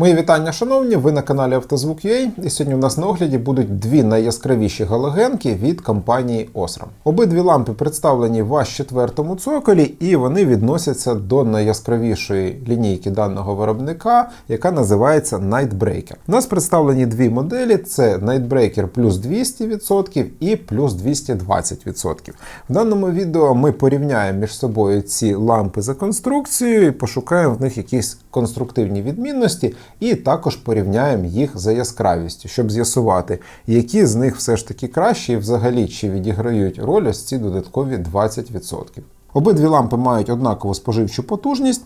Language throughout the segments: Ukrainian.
Мої вітання, шановні! Ви на каналі Автозвук.ua і сьогодні у нас на огляді будуть дві найяскравіші галогенки від компанії Osram. Обидві лампи представлені в аж четвертому цоколі, і вони відносяться до найяскравішої лінійки даного виробника, яка називається Nightbreaker. У нас представлені дві моделі: це Nightbreaker плюс 200% і плюс 220%. В даному відео ми порівняємо між собою ці лампи за конструкцією і пошукаємо в них якісь конструктивні відмінності, і також порівняємо їх за яскравістю, щоб з'ясувати, які з них все ж таки кращі і взагалі чи відіграють роль ось ці додаткові 20%. Обидві лампи мають однакову споживчу потужність.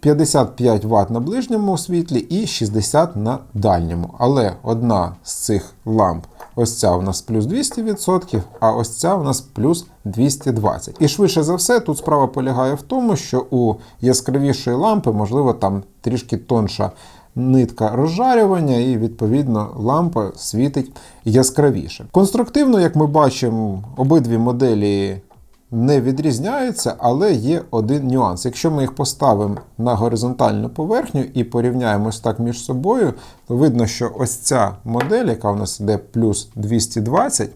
55 Вт на ближньому світлі і 60 на дальньому. Але одна з цих ламп, ось ця у нас плюс 200%, а ось ця у нас плюс 220. І швидше за все, тут справа полягає в тому, що у яскравішої лампи, можливо, там трішки тонша нитка розжарювання, і відповідно лампа світить яскравіше. Конструктивно, як ми бачимо, обидві моделі не відрізняються, але є один нюанс. Якщо ми їх поставимо на горизонтальну поверхню і порівняємо так між собою, то видно, що ось ця модель, яка у нас йде плюс 220,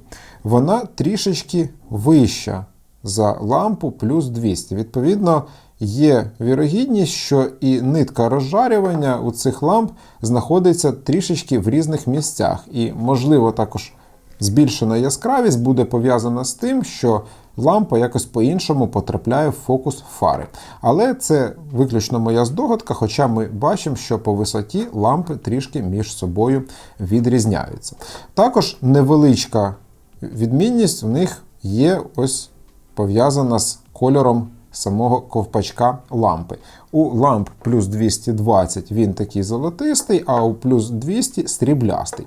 вона трішечки вища за лампу плюс 200. Відповідно, є вірогідність, що і нитка розжарювання у цих ламп знаходиться трішечки в різних місцях. І, можливо, також збільшена яскравість буде пов'язана з тим, що лампа якось по-іншому потрапляє в фокус фари. Але це виключно моя здогадка, хоча ми бачимо, що по висоті лампи трішки між собою відрізняються. Також невеличка відмінність в них є ось пов'язана з кольором самого ковпачка лампи. У ламп плюс 220 він такий золотистий, а у плюс 200 стріблястий.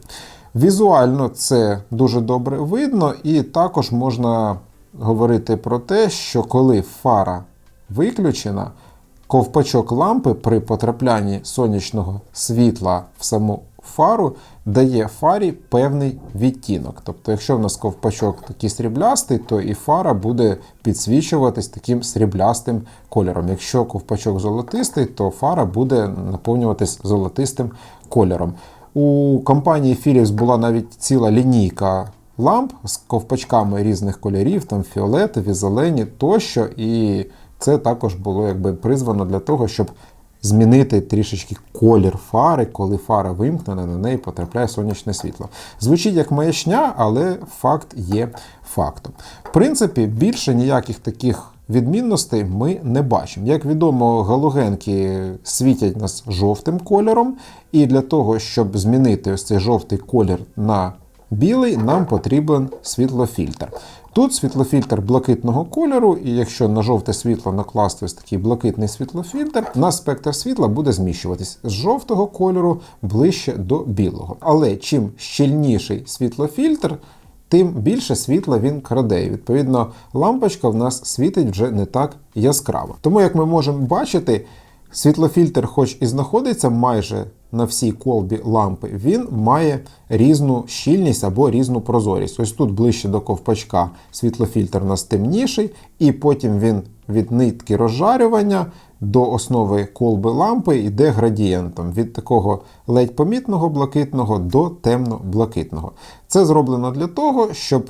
Візуально це дуже добре видно, і також можна говорити про те, що коли фара виключена, ковпачок лампи при потраплянні сонячного світла в саму фару дає фарі певний відтінок. Тобто, якщо в нас ковпачок такий сріблястий, то і фара буде підсвічуватись таким сріблястим кольором. Якщо ковпачок золотистий, то фара буде наповнюватись золотистим кольором. У компанії Philips була навіть ціла лінійка ламп з ковпачками різних кольорів, там фіолетові, зелені тощо. І це також було якби призвано для того, щоб змінити трішечки колір фари, коли фара вимкнена, на неї потрапляє сонячне світло. Звучить як маячня, але факт є фактом. В принципі, більше ніяких таких. Відмінностей ми не бачимо. Як відомо, галогенки світять нас жовтим кольором, і для того, щоб змінити ось цей жовтий колір на білий, нам потрібен світлофільтр. Тут світлофільтр блакитного кольору, і якщо на жовте світло накласти ось такий блакитний світлофільтр, у нас спектр світла буде зміщуватись з жовтого кольору ближче до білого. Але чим щільніший світлофільтр, тим більше світла він краде. Відповідно, лампочка в нас світить вже не так яскраво. Тому, як ми можемо бачити, світлофільтр, хоч і знаходиться майже на всій колбі лампи, він має різну щільність або різну прозорість. Ось тут ближче до ковпачка світлофільтр у нас темніший, і потім він від нитки розжарювання до основи колби лампи йде градієнтом від такого ледь помітного блакитного до темно-блакитного. Це зроблено для того, щоб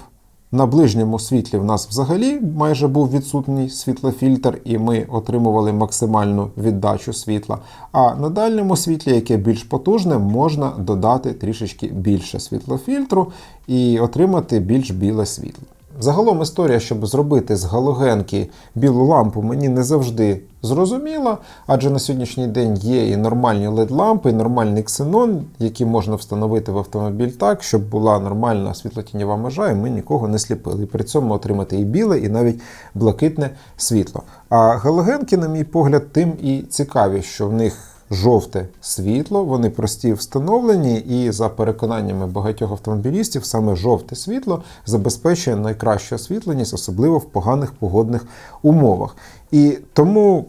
на ближньому світлі в нас взагалі майже був відсутній світлофільтр, і ми отримували максимальну віддачу світла. А на дальньому світлі, яке більш потужне, можна додати трішечки більше світлофільтру і отримати більш біле світло. Загалом історія, щоб зробити з галогенки білу лампу, мені не завжди зрозуміла, адже на сьогоднішній день є і нормальні LED-лампи, і нормальний ксенон, які можна встановити в автомобіль так, щоб була нормальна світлотіньова межа, і ми нікого не сліпили. І при цьому отримати і біле, і навіть блакитне світло. А галогенки, на мій погляд, тим і цікаві, що в них жовте світло, вони прості встановлені, і за переконаннями багатьох автомобілістів, саме жовте світло забезпечує найкращу освітленість, особливо в поганих погодних умовах. І тому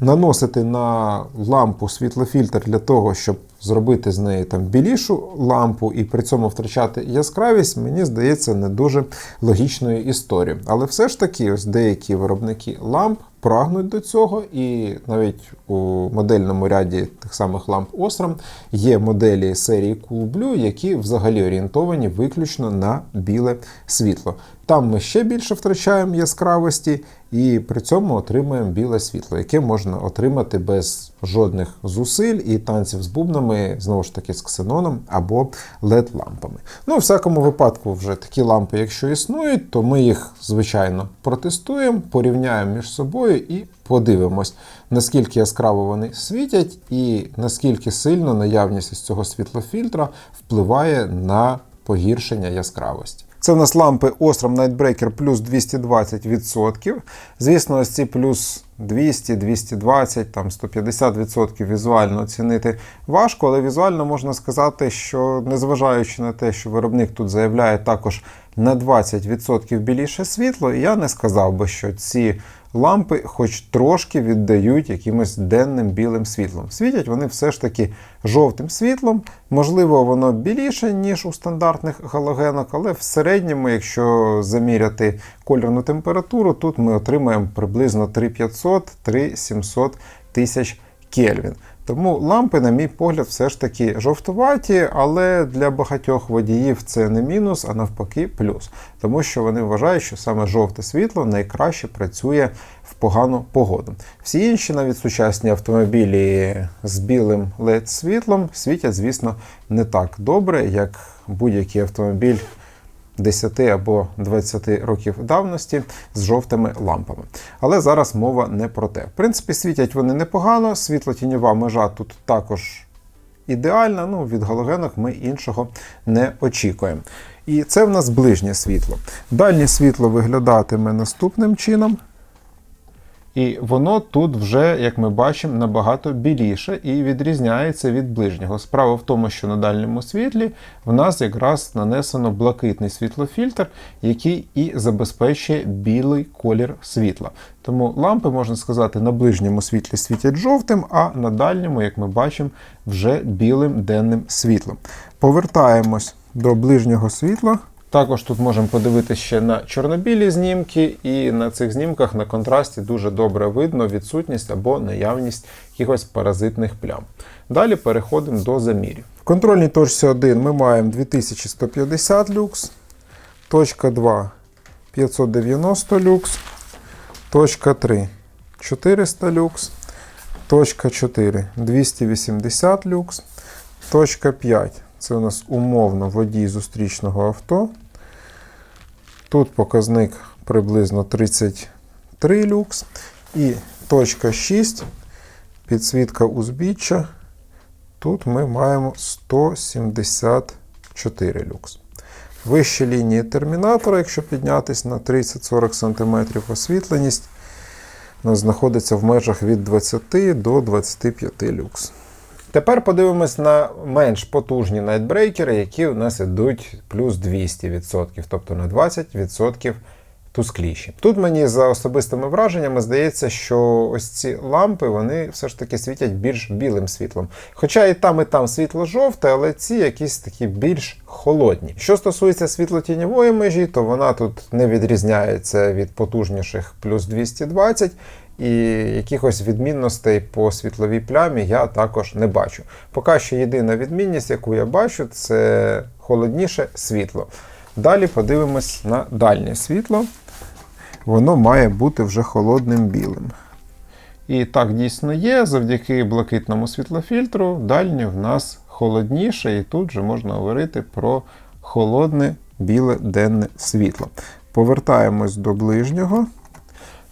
наносити на лампу світлофільтр для того, щоб зробити з неї там білішу лампу і при цьому втрачати яскравість, мені здається, не дуже логічною історією. Але все ж таки, ось деякі виробники ламп прагнуть до цього, і навіть у модельному ряді тих самих ламп Osram є моделі серії Cool Blue, які взагалі орієнтовані виключно на біле світло. Там ми ще більше втрачаємо яскравості, і при цьому отримуємо біле світло, яке можна отримати без жодних зусиль і танців з бубнами, знову ж таки, з ксеноном або LED-лампами. Ну, в всякому випадку, вже такі лампи, якщо існують, то ми їх, звичайно, протестуємо, порівняємо між собою і подивимось, наскільки яскраво вони світять, і наскільки сильно наявність із цього світлофільтра впливає на погіршення яскравості. Це в нас лампи Osram Nightbreaker плюс 220%. Звісно, ось ці плюс 200, 220, там 150% візуально оцінити важко, але візуально можна сказати, що незважаючи на те, що виробник тут заявляє також на 20% біліше світло, я не сказав би, що ці лампи хоч трошки віддають якимось денним білим світлом. Світять вони все ж таки жовтим світлом. Можливо, воно біліше, ніж у стандартних галогенок, але в середньому, якщо заміряти кольорну температуру, тут ми отримаємо приблизно 3500-3700 тисяч Кельвін. Тому лампи, на мій погляд, все ж таки жовтуваті, але для багатьох водіїв це не мінус, а навпаки, плюс. Тому що вони вважають, що саме жовте світло найкраще працює в погану погоду. Всі інші, навіть сучасні автомобілі з білим led світлом світять, звісно, не так добре, як будь-який автомобіль. 10 або 20 років давності з жовтими лампами. Але зараз мова не про те. В принципі, світять вони непогано, світло-тіньова межа тут також ідеальна. Ну, від галогенок ми іншого не очікуємо. І це в нас ближнє світло. Дальнє світло виглядатиме наступним чином. І воно тут вже, як ми бачимо, набагато біліше і відрізняється від ближнього. Справа в тому, що на дальньому світлі в нас якраз нанесено блакитний світлофільтр, який і забезпечує білий колір світла. Тому лампи, можна сказати, на ближньому світлі світять жовтим, а на дальньому, як ми бачимо, вже білим денним світлом. Повертаємось до ближнього світла. Також тут можемо подивитися ще на чорнобілі знімки, і на цих знімках на контрасті дуже добре видно відсутність або наявність якихось паразитних плям. Далі переходимо до замірів. В контрольній точці 1 ми маємо 2150 люкс, точка 2 590 люкс, точка 3 400 люкс, точка 4 280 люкс, точка 5 це у нас умовно водій зустрічного авто. Тут показник приблизно 33 люкс. І точка 6, підсвітка узбіччя. Тут ми маємо 174 люкс. Вище лінії термінатора, якщо піднятися на 30-40 см освітленість, знаходиться в межах від 20 до 25 люкс. Тепер подивимось на менш потужні найтбрейкери, які у нас йдуть плюс 200%, тобто на 20% тускліші. Тут мені за особистими враженнями здається, що ось ці лампи вони все ж таки світять більш білим світлом. Хоча і там, і там світло жовте, але ці якісь такі більш холодні. Що стосується світлотіньової межі, то вона тут не відрізняється від потужніших плюс 220. І якихось відмінностей по світловій плямі я також не бачу. Поки що єдина відмінність, яку я бачу, це холодніше світло. Далі подивимось на дальнє світло. Воно має бути вже холодним білим. І так дійсно є, завдяки блакитному світлофільтру, дальнє в нас холодніше, і тут вже можна говорити про холодне біле денне світло. Повертаємось до ближнього.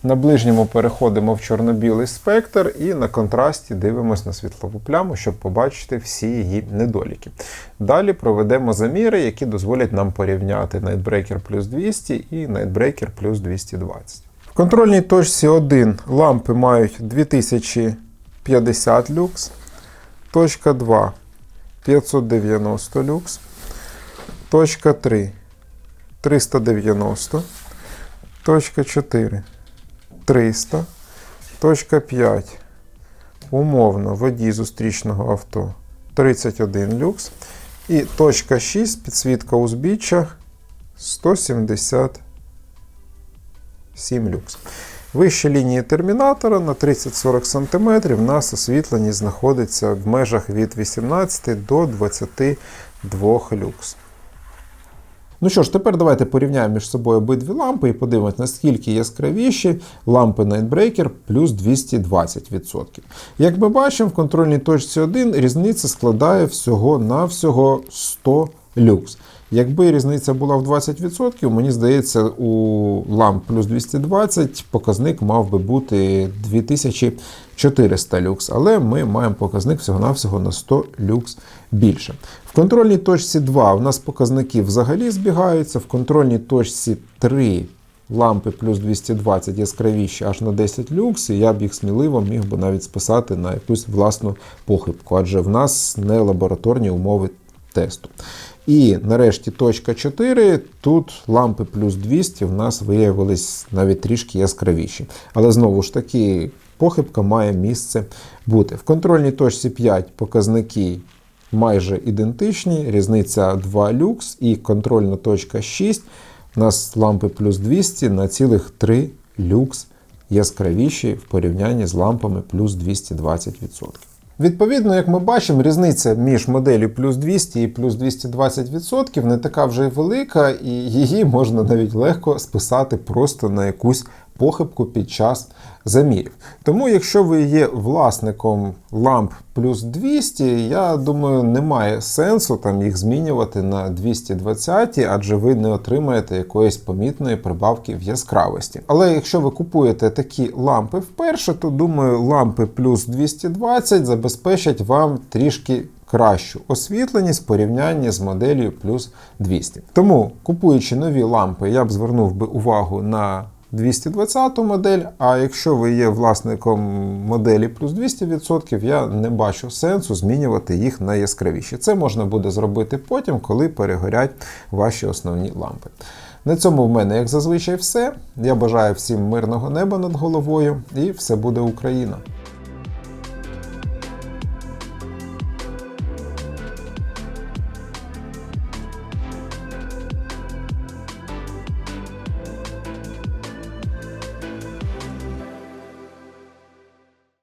На ближньому переходимо в чорно-білий спектр і на контрасті дивимося на світлову пляму, щоб побачити всі її недоліки. Далі проведемо заміри, які дозволять нам порівняти Nightbreaker плюс 200 і Nightbreaker плюс 220. В контрольній точці 1 лампи мають 2050 люкс, точка 2 590 люкс, точка 3 390, точка 4 300. Точка 5. Умовно, водій зустрічного авто 31 люкс. І точка 6, підсвітка узбіччя 177 люкс. Вище лінії термінатора на 30-40 см в нас освітлення знаходиться в межах від 18 до 22 люкс. Ну що ж, тепер давайте порівняємо між собою обидві лампи і подивимось, наскільки яскравіші лампи Nightbreaker плюс 220%. Як ми бачимо, в контрольній точці 1 різниця складає всього-навсього 100 люкс. Якби різниця була в 20%, мені здається, у ламп плюс 220 показник мав би бути 2400 люкс, але ми маємо показник всього-навсього на 100 люкс більше. В контрольній точці 2 у нас показники взагалі збігаються, в контрольній точці 3 лампи плюс 220 яскравіші аж на 10 люкс, і я б їх сміливо міг би навіть списати на якусь власну похибку, адже в нас не лабораторні умови тесту. І нарешті точка 4. Тут лампи плюс 200 в нас виявились навіть трішки яскравіші. Але знову ж таки, похибка має місце бути. В контрольній точці 5 показники майже ідентичні, різниця 2 люкс, і контрольна точка 6. У нас лампи плюс 200 на цілих 3 люкс яскравіші в порівнянні з лампами плюс 220%. Відповідно, як ми бачимо, різниця між моделі плюс 200 і плюс 220% не така вже й велика, і її можна навіть легко списати просто на якусь похибку під час замірів. Тому, якщо ви є власником ламп плюс 200, я думаю, немає сенсу там їх змінювати на 220, адже ви не отримаєте якоїсь помітної прибавки в яскравості. Але якщо ви купуєте такі лампи вперше, то думаю, лампи плюс 220 забезпечать вам трішки кращу освітленість в порівнянні з моделлю плюс 200. Тому, купуючи нові лампи, я б звернув би увагу на 220 модель, а якщо ви є власником моделі плюс 200%, я не бачу сенсу змінювати їх на яскравіші. Це можна буде зробити потім, коли перегорять ваші основні лампи. На цьому в мене, як зазвичай, все. Я бажаю всім мирного неба над головою і все буде Україна!